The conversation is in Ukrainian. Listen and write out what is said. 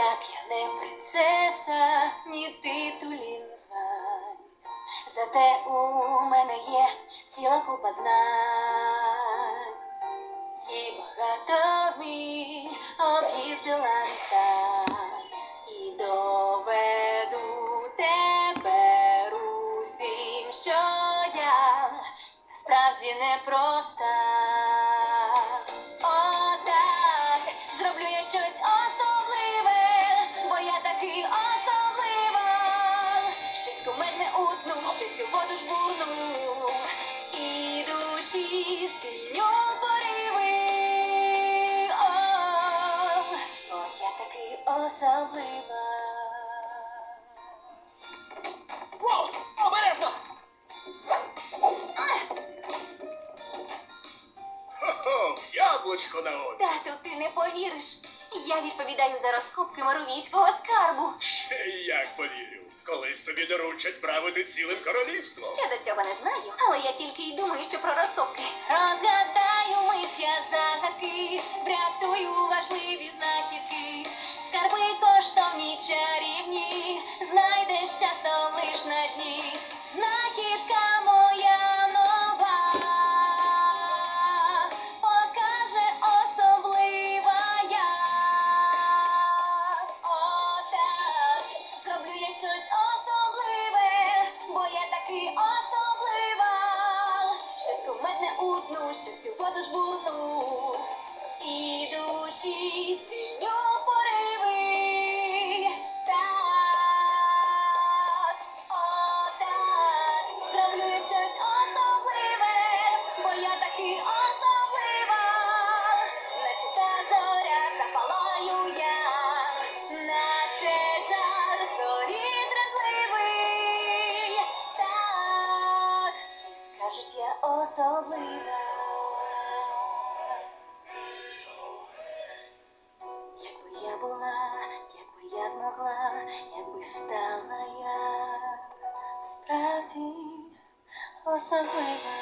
Так я не принцеса, ні титулів, ні звань. Зате у мене є ціла купа знань. І багато вмінь об'їздила міста. І доведу тепер усім, що я насправді непроста. Щось у воду жбурну. І душі спільню пориви. О, бо я такий особлива. Воу! Обережно! Хо-хо, яблучко на обі. Тату, ти не повіриш. Я відповідаю за розкопки моровійського скарбу. Ще й як повірю. Колись тобі доручать правити цілим королівством. Ще до цього не знаю, але я тільки й думаю, що про розкопки. Розгадаю мить я загадки, врятую важливі знахідки. Скарби коштовні чарівні, знайдеш часто лиш на дні. Кумедне утну, щось у воду жбурну. І душі спільню пориви. Так, отак, зроблю я щось особливе, бо я такий особлива. Наче та зоря запалаю я, скажуть, я особлива. Якби я була, якби я змогла, якби стала я справді особлива.